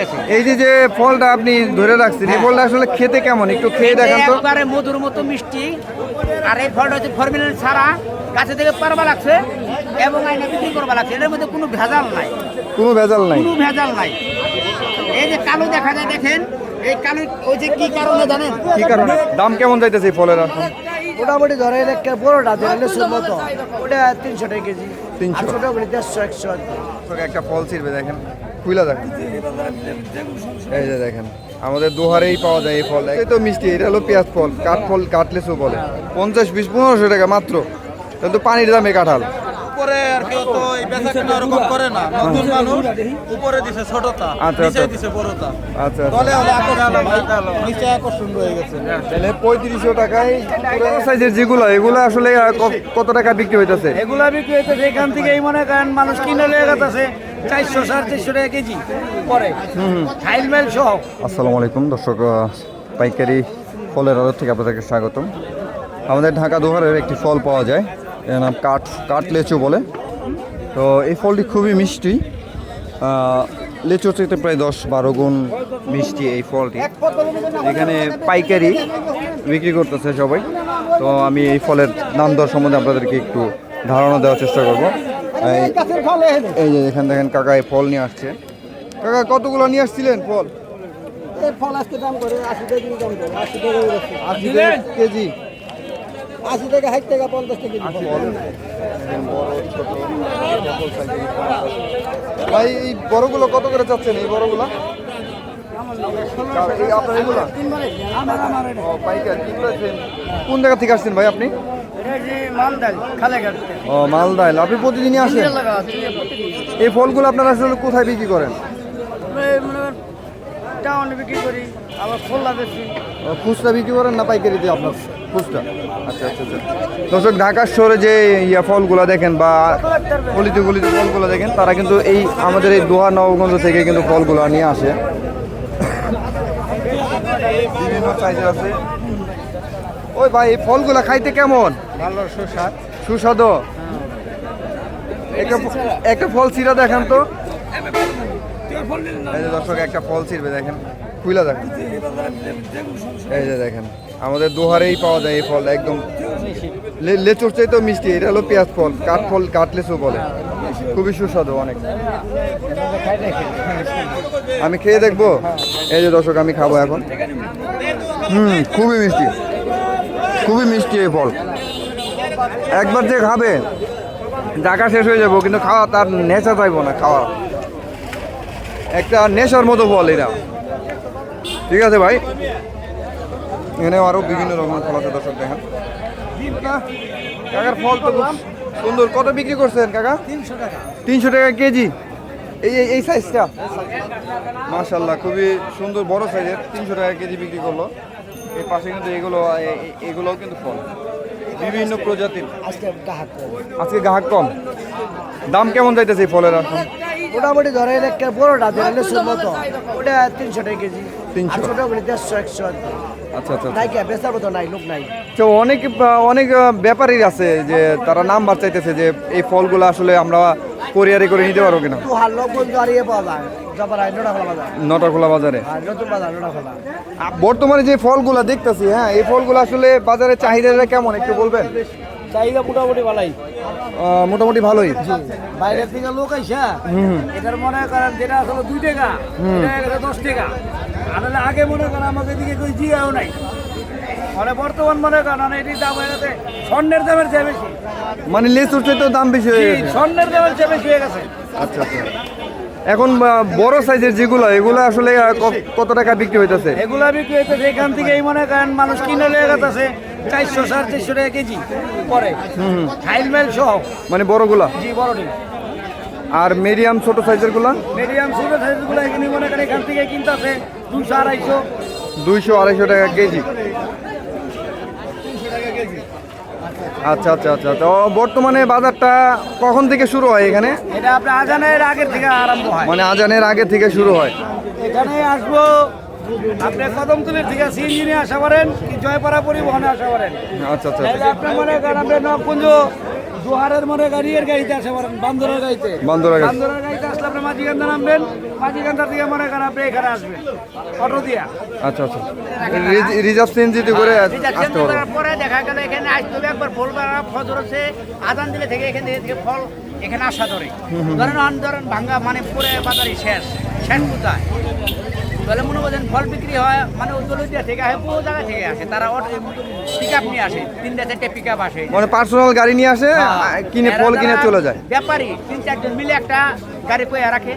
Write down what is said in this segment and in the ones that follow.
গেছে। এই যে যে ফলটা আপনি ধরে রাখছেন এই ফলটা আসলে খেতে কেমন? একটু খেয়ে দেখান তো। একবারে মধুর মতো মিষ্টি। আর এই ফলটা হচ্ছে ফর্মিলিন ছাড়া গাছে থেকে পারবা লাগছে এবং আইনা বিক্রি করবা লাগছে। এর মধ্যে কোনো ভেজাল নাই। কোনো ভেজাল নাই। কোনো ভেজাল নাই। এই যে কালো দেখা যায় দেখেন এই কালো ওই যে কি কারণে জানেন? কি কারণে? দাম কেমন যাইতেছে এই ফলের এখন? মোটামুটি ধরে একটা বড়টা ধরলে মতো ওটা তিনশো টাকা কেজি। 300 আর ছোটো দেড়শো একশো একটা ফল ছিড়বে দেখেন। খুইলা দেখেন। এই যে দেখেন আমাদের দুহারেই পাওয়া যায় এই ফল এই তো মিষ্টি এটা হলো পেঁয়াজ ফল কাঠ ফল কাটলেসও বলে। পঞ্চাশ বিশ পনেরোশো টাকা মাত্র। কিন্তু পানির দামে কাঁঠাল। উপরে আর কেউ তো এই বেচা ওরকম করে না। নতুন মানুষ উপরে দিছে ছোটটা আচ্ছা, নিচে আচ্ছা। দিছে বড়টা আচ্ছা তলে হলে নিচে আকর্ষণ রয়ে গেছে। তাহলে পঁয়ত্রিশশো টাকায় পুরো সাইজের যেগুলো এগুলো আসলে কত টাকা বিক্রি হইতেছে? এগুলা বিক্রি হইতেছে এখান থেকে এই মনে করেন মানুষ কিনে লয়ে গেছে চারশো সাড়ে টাকা কেজি পরে। সহ। আসসালামু আলাইকুম, দর্শক পাইকারি ফলের আড়ত থেকে আপনাদেরকে স্বাগতম। আমাদের ঢাকা দুহারের একটি ফল পাওয়া যায়, এর নাম কাঠ কাঠ লেচু বলে। তো এই ফলটি খুবই মিষ্টি। লেচুর থেকে প্রায় দশ বারো গুণ মিষ্টি এই ফলটি। এখানে পাইকারি বিক্রি করতেছে সবাই। তো আমি এই ফলের দাম দর সম্বন্ধে আপনাদেরকে একটু ধারণা দেওয়ার চেষ্টা করব। এই- এই যে এখানে দেখেন কাকা এই ফল নিয়ে আসছে। কাকা কতগুলো নিয়ে আসছিলেন ফল? এই ফল আজকে দাম করে আশি টাকা কেজি দাম করে আশি টাকা আশি টাকা কেজি? আশি টাকা ষাট টাকা পঞ্চাশ টাকা। ভাই এই বড়গুলো কত করে চাচ্ছেন? এই বড়গুলো? আপনার এগুলো? কোন জায়গা থেকে আসছেন ভাই আপনি? ও মালদায় আপনি প্রতিদিনই আসেন? এই ফলগুলো আপনারা আসলে কোথায় বিক্রি করেন? টাউনে বিক্রি করি আবার খোলা বেশি। খুচরা বিক্রি করেন না পাইকারি দিয়ে আপনার খুচরা? আচ্ছা আচ্ছা আচ্ছা। দর্শক ঢাকার শহরে যে ইয়া ফলগুলো দেখেন বা গলিতে গলিতে ফলগুলো দেখেন তারা কিন্তু এই আমাদের এই দোহা নবগঞ্জ থেকে কিন্তু ফলগুলো নিয়ে আসে। বিভিন্ন সাইজের আছে। ওই ভাই এই ফলগুলো খাইতে কেমন? ভালো সুস্বাদ। সুস্বাদু? একটা একটা ফল ছিঁড়া দেখেন তো। এই যে দর্শক একটা ফল ছিঁড়বে দেখেন। খুইলা দেখেন। এই যে দেখেন আমাদের দুহারেই পাওয়া যায় এই ফল একদম লেচুর তো মিষ্টি এটা হলো পেঁয়াজ ফল কাঠ ফল কাঠ লেচু বলে। খুবই সুস্বাদু অনেক। আমি খেয়ে দেখব? এই যে দর্শক আমি খাব এখন। হুম খুবই মিষ্টি। খুবই মিষ্টি এই ফল। একবার যে খাবে টাকা শেষ হয়ে যাব কিন্তু খাওয়া তার নেশা চাইব না খাওয়া। একটা নেশার মতো ফল এটা। ঠিক আছে ভাই? এখানে আরও বিভিন্ন রকমের ফল আছে দর্শক দেখেন। কাকার ফল তো সুন্দর। কত বিক্রি করছেন কাকা? তিনশো টাকা। তিনশো টাকা কেজি? এই এই- এই সাইজটা মাশাল্লাহ খুবই সুন্দর বড় সাইজের তিনশো টাকা কেজি বিক্রি করল। এই পাশে কিন্তু এগুলো এগুলোও কিন্তু ফল। বিভিন্ন প্রজাতির। আজকে গ্রাহক কম। দাম কেমন যাইতেছে এই ফলের এখন? মোটামুটি ধরে একটা বড়টা ধরলে মতো। ওটা তিনশো টাকা কেজি। 300 আর ছোটো করে দেড়শো একশো আচ্ছা আচ্ছা নাই কে বেচার মতো নাই লোক নাই। তো অনেক অনেক ব্যাপারই আছে যে তারা নাম্বার চাইতেছে যে এই ফলগুলো আসলে আমরা কোরিয়ারে করে নিতে পারব কিনা। তো হার লোক বন্ধু আর ইয়ে পাওয়া যায়। জবার হয় নোটা খোলা বাজার। নটাখোলা বাজারে? আর নতুন বাজার নোটা খোলা। বর্তমানে যে ফলগুলো দেখতেছি হ্যাঁ এই ফলগুলো আসলে বাজারে চাহিদাটা কেমন একটু বলবেন? চাহিদা মোটামুটি ভালোই। মোটামুটি ভালোই? বাইরের থেকে লোক আইসা এটার মনে করেন যেটা আসলে দুই টাকা দশ টাকা। আর আগে মনে করেন আমাকে এদিকে কই জিয়াও নাই। মানে বর্তমান মনে করেন এটির দাম হয়ে গেছে স্বর্ণের দামের চেয়ে বেশি। মানে লেচুর চাইতেও দাম বেশি হয়ে গেছে? স্বর্ণের দামের চেয়ে বেশি হয়ে গেছে। আচ্ছা আচ্ছা। এখন বড় সাইজের যেগুলো এগুলো আসলে কত টাকা বিক্রি হইতেছে? এগুলা বিক্রি হইতেছে এখান থেকে এই মনে করেন মানুষ কিনে লয়ে গেছে চারশো সাড়ে চারশো টাকা কেজি পরে ফাইল মেল সহ। মানে বড়গুলা? জি বড়টি। আর মিডিয়াম ছোট সাইজেরগুলা? মিডিয়াম ছোট সাইজগুলো এখানে মনে করেন এখান থেকে কিনতেছে দুশো আড়াইশো। দুইশো আড়াইশো টাকা কেজি। আচ্ছা আচ্ছা আচ্ছা। তো বর্তমানে বাজারটা কখন থেকে শুরু হয় এখানে? এটা আপনার আজানের আগের থেকে আরম্ভ হয়। মানে আজানের আগে থেকে শুরু হয়। এখানে আসব আপনি কদমতলির থেকে সিএনজি নিয়ে আসা পারেন কি জয়পাড়া পরিবহনে আসা পারেন আচ্ছা আচ্ছা আপনার আপনি মনে করেন আপনি নবকুঞ্জ দুহারের মনে গাড়ি এর গাড়িতে আসে বলেন বান্দরের গাড়িতে। বান্দরের গাড়ি। বান্দরের গাড়িতে আসলে আপনি মাঝিকান্দা নামবেন মাঝিকান্দা থেকে মনে করেন আপনি এখানে আসবেন। অটো দিয়া। আচ্ছা আচ্ছা। রিজ- রিজার্ভ সিএনজিতে করে আসতে করার পরে দেখা গেল এখানে আসতে হবে একবার ফল বেড়া ফজর হচ্ছে আদান দিলে থেকে এখান থেকে ফল এখানে আসা ধরে। ধরেন ধরেন ভাঙ্গা মানে পুরে বাজারে শেষ। শেষ কোথায়? তাহলে মনে করছেন ফল বিক্রি হয় মানে দলিয়া থেকে আসে পুরো জায়গা থেকে আসে। তারা পিক আপ নিয়ে আসে তিনটা চারটে পিক আপ আসে। মানে পার্সোনাল গাড়ি নিয়ে আসে কিনে ফল কিনে চলে যায়। ব্যাপারী তিন চারজন মিলে একটা গাড়ি কয়ে রাখে।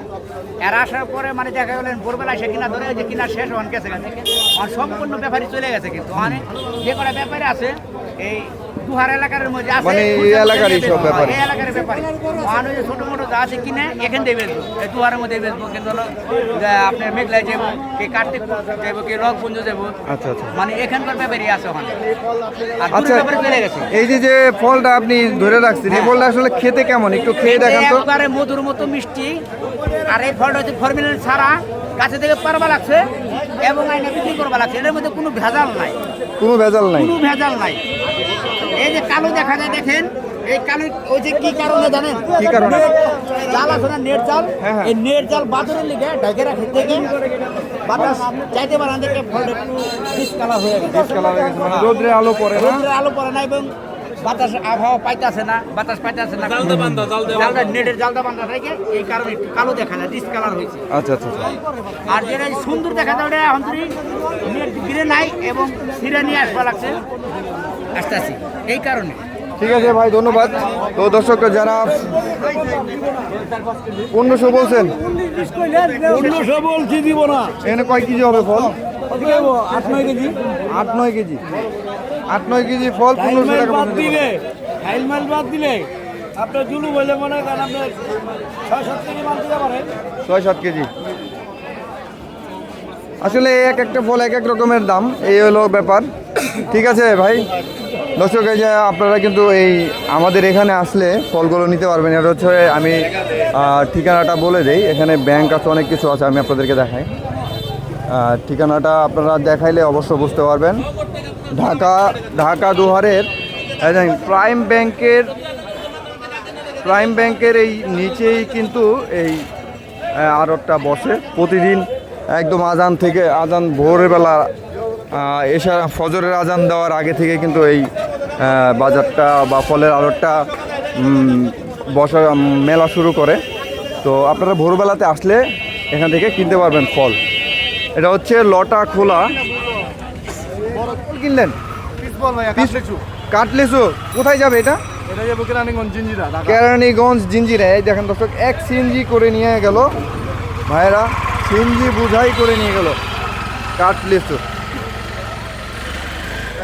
এরা আসার পরে মানে দেখা গেলেন ভোরবেলা এসে কিনা ধরে যে কিনা শেষ হন গেছে। সম্পূর্ণ ব্যাপারী চলে গেছে কিন্তু। অনেক যে কটা ব্যাপারী আছে এই দুহার এলাকার মধ্যে আছে। মানে এই এলাকারই সব ব্যাপারী। এই এলাকার ব্যাপারী। মানুষ ছোট মোটো যা আছে কিনে এখান থেকে বেচবো। এই দুহারের মধ্যে বেচবো। কিন্তু হলো আপনার মেঘলায় যাব কে কার্তিক যাব কে যাব আচ্ছা আচ্ছা। মানে এখানকার ব্যাপারী আছে ওখানে। আচ্ছা এই যে যে ফলটা আপনি ধরে রাখছেন এই ফলটা আসলে খেতে কেমন? একটু খেয়ে দেখেন তো। একবারে মধুর মতো মিষ্টি। আর এই ফলটা হচ্ছে ফর্মিলিন ছাড়া গাছে থেকে পারবা লাগছে। এবং আইনা বিক্রি করবা লাগছে। এর মধ্যে কোনো ভেজাল নাই। কোনো ভেজাল নাই। কোনো ভেজাল নাই। এই যে কালো দেখা যায় দেখেন এই কালো ওই যে কি কারণে জানেন? কি কারণে? জাল আছে না নেট জাল? হ্যাঁ, হ্যাঁ। এই নেট জাল বাদরের লিগে ঢাকে রাখে। থেকে বাতাস চাইতে পারেন দেখে ফলটা একটু ডিসকালার হয়ে গেছে। কালার হয়ে গেছে, মানে রোদ্রে আলো পড়ে না? রোদ্রের আলো পড়ে না এবং বাতাস আবহাওয়া পাইতাছে না বাতাস পাইতাছে না। জালটা নেটের জালটা বান্ধা থাকে এই কারণে একটু কালো দেখা যায় ডিসকালার হয়েছে। আচ্ছা আচ্ছা আচ্ছা। আর যেটা সুন্দর দেখা যায় ওটা অন্তরি নেট গিরে নাই এবং সিরা নিয়ে আসবা লাগছে। আস্তে আস্তে এই কারণে। ঠিক আছে ভাই ধন্যবাদ। তো দর্শক যারা পনেরোশো বলছেন অন্যশো বলছি দিব না। এখানে কয় কেজি হবে ফল? আট নয় কেজি। আট নয় কেজি। আট নয় কেজি ফল পনেরোশো টাকা বাদ দিলে মাইল বাদ দিলে আপনার জুলু বলে মনে করেন আপনার ছয় সাত কেজি মাল দিতে পারেন ছয় সাত কেজি। আসলে এক একটা ফল এক এক রকমের দাম এই হলো ব্যাপার। ঠিক আছে ভাই দর্শক এই যে আপনারা কিন্তু এই আমাদের এখানে আসলে ফলগুলো নিতে পারবেন। এটা হচ্ছে আমি ঠিকানাটা বলে দেই। এখানে ব্যাংক আছে অনেক কিছু আছে আমি আপনাদেরকে দেখাই। ঠিকানাটা আপনারা দেখাইলে অবশ্য বুঝতে পারবেন। ঢাকা ঢাকা দুহারের প্রাইম ব্যাংকের প্রাইম ব্যাংকের এই নিচেই কিন্তু এই আড়তটা বসে। প্রতিদিন একদম আজান থেকে, আজান ভোরবেলা এসা ফজরের আজান দেওয়ার আগে থেকে কিন্তু এই বাজারটা বা ফলের আড়তটা বসা মেলা শুরু করে। তো আপনারা ভোরবেলাতে আসলে এখান থেকে কিনতে পারবেন ফল। এটা হচ্ছে লটা খোলা। কিনলেন? কাটলেসু কোথায় যাবে এটা? কেরানীগঞ্জ জিঞ্জিরা এই দেখেন দর্শক এক সিএনজি করে নিয়ে গেল। ভাইরা সিএনজি বুঝাই করে নিয়ে গেল। কাটলেসু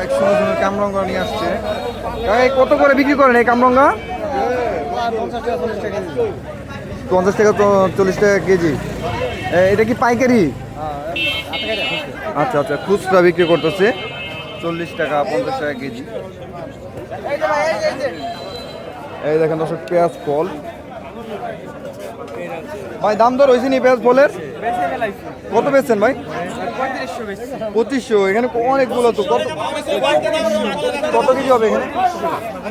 এক সুন্দর সুন্দর কামরঙ্গা নিয়ে আসছে। কত করে বিক্রি করেন এই কামরঙ্গা? পঞ্চাশ টাকা চল্লিশ টাকা কেজি। এটা কি পাইকারি? আচ্ছা আচ্ছা খুচরা বিক্রি করতেছে। চল্লিশ টাকা, পঞ্চাশ টাকা কেজি। এই দেখেন দর্শক, পেঁয়াজ ফল। ভাই, দাম দর হয়েছে নি পেঁয়াজ ফলের? কত বেচছেন ভাই? পঁচিশশো এখানে অনেকগুলো তো কত কত কেজি হবে এখানে?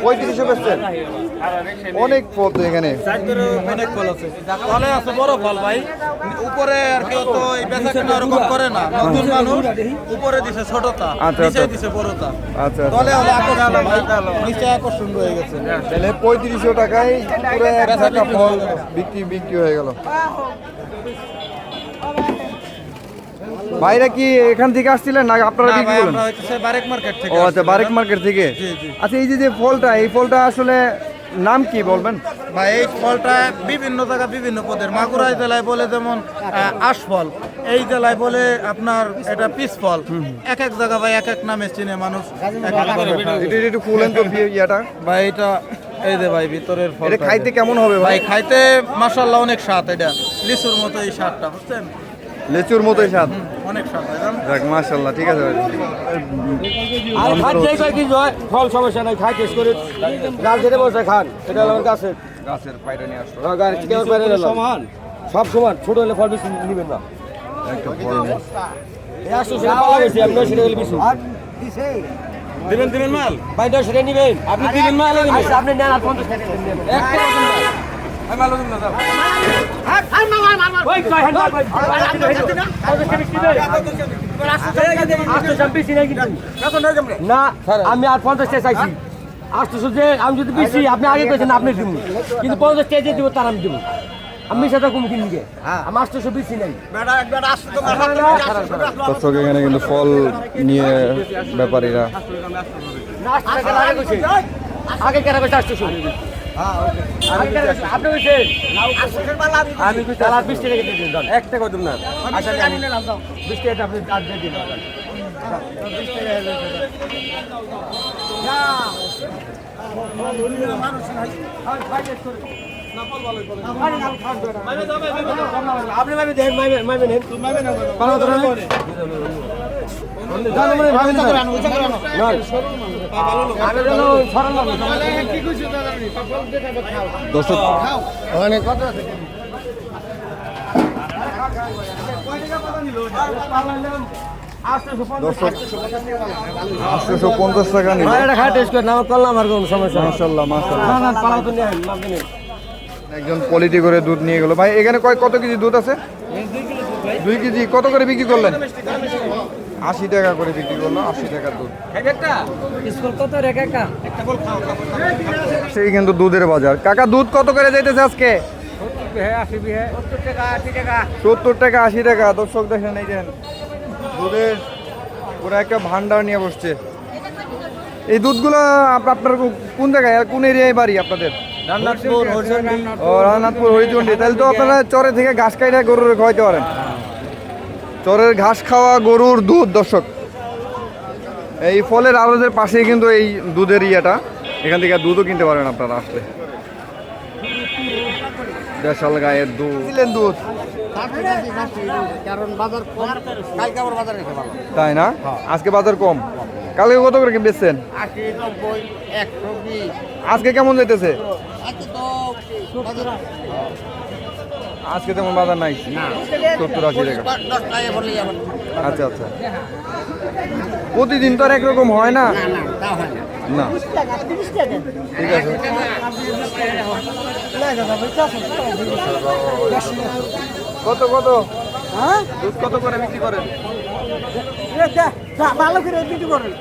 পঁয়ত্রিশশো বেচছেন? অনেক ফল তো এখানে। অনেক ফল আছে ফলে আছে বড় ফল ভাই। উপরে আর কেউ তো এই বেচা কেনা ওরকম করে না। নতুন মানুষ উপরে দিছে ছোটটা আচ্ছা, নিচে আচ্ছা। দিছে বড়টা আচ্ছা তলে আচ্ছা হলো আকর্ষণ নিচে আকর্ষণ রয়ে গেছে। তাহলে পঁয়ত্রিশশো টাকায় পুরো এক ফল বিক্রি বিক্রি হয়ে গেল। ভাইরা কি এখান থেকে আসছিলেন না আপনারা না বিক্রি ভাই করলেন? আমরা হচ্ছে বারেক মার্কেট থেকে ও আচ্ছা বারেক মার্কেট থেকে? জি, জি। আচ্ছা এই যে যে ফলটা এই ফলটা আসলে নাম কি বলবেন? ভাই এই ফলটা বিভিন্ন জায়গা বিভিন্ন পদের। মাগুরাই জেলায় বলে যেমন আশফল এই জেলায় বলে আপনার এটা পিস ফল। এক এক জায়গা ভাই এক এক নামে চিনে মানুষ একটু ফুলেন তো ইয়াটা। ভাই এটা এই যে ভাই ভিতরের ফল এটা খাইতে কেমন হবে ভাই? ভাই খাইতে মাশাআল্লাহ অনেক স্বাদ এটা। লিচুর মতো এই স্বাদটা বুঝছেন? লেচুর মতোই স্বাদ। অনেক স্বাদ? যাক মাশাল্লাহ ঠিক আছে ভাই। আর খাদ্যে কয় কি হয় ফল সমস্যা নাই খাই টেস্ট করে। গাছ ধরে বসে খান এটা হলো আমার গাছের। গাছের পায়রা নিয়ে আসলো গাছ কেমন পারে সমান। সব সমান ছোট হলে ফল বেশি নিবেন না। একটা ফল নিয়ে। একশো টাকা পাওয়া গেছে টাকা বেশি। দিবেন দিবেন মাল? ভাই দশ টাকা নিবেন। আপনি দিবেন মাল আচ্ছা আপনি নেন আর পঞ্চাশ একটা না আমি বেশি আর পঞ্চাশ চাইছি। আটশো যে আমি যদি বেশি আপনি আগে কইছেন আপনি দিব। কিন্তু পঞ্চাশ টাকা যে দিব তার আমি দিব। আমি সেটা কম কিনবে। আমি আটশোশো বেশি নাই। দর্শক এখানে কিন্তু ফল নিয়ে ব্যাপারীরা। আগে কেনা কইছে আটশোশো কইছেন আমি বিশ টাকা দিন ধর। একটা কদম না। আচ্ছা বিশ টাকা আপনি আর দিয়ে দিন আপনি ভাবেন পঞ্চাশ টাকা করলাম আর। একজন পলিটি করে দুধ নিয়ে গেল। ভাই, এখানে কয় কত কেজি দুধ আছে? দুই কেজি। কত করে বিক্রি করলেন? আশি টাকা করে বিক্রি করল আশি টাকার দুধ। সেই কিন্তু দুধের বাজার। কাকা দুধ কত করে যাইতেছে আজকে? সত্তর টাকা আশি টাকা টাকা টাকা দর্শক দেখেন এই যে। দুধের ওরা একটা ভান্ডার নিয়ে বসছে। এই দুধগুলো আপ- আপনার কোন জায়গায়? আর কোন এরিয়ায় বাড়ি আপনাদের? ও রামনাথপুর হরিচন্ডী। তাহলে তো আপনারা চরে থেকে ঘাস কাইটা গরুর খাওয়াইতে পারেন। চরের ঘাস খাওয়া গরুর দুধ দর্শক। এই ফলের আড়তের পাশেই কিন্তু এই দুধের ইয়েটা। এখান থেকে দুধও কিনতে পারেন আপনারা আসলে। দেশাল গায়ের দুধ। দিলেন দুধ। তাই না? আজকে বাজার কম। কালকে কত করে বেচছেন আজকে কেমন যেতেছে আজকে তেমন বাজার নাই। সত্তর আশি টাকা। আচ্ছা আচ্ছা। প্রতিদিন তো আর একরকম হয় না? না না হয় না। না। ঠিক আছে। কত কত? দুধ কত করে বিক্রি করেন? ভালো করে বিক্রি করেন।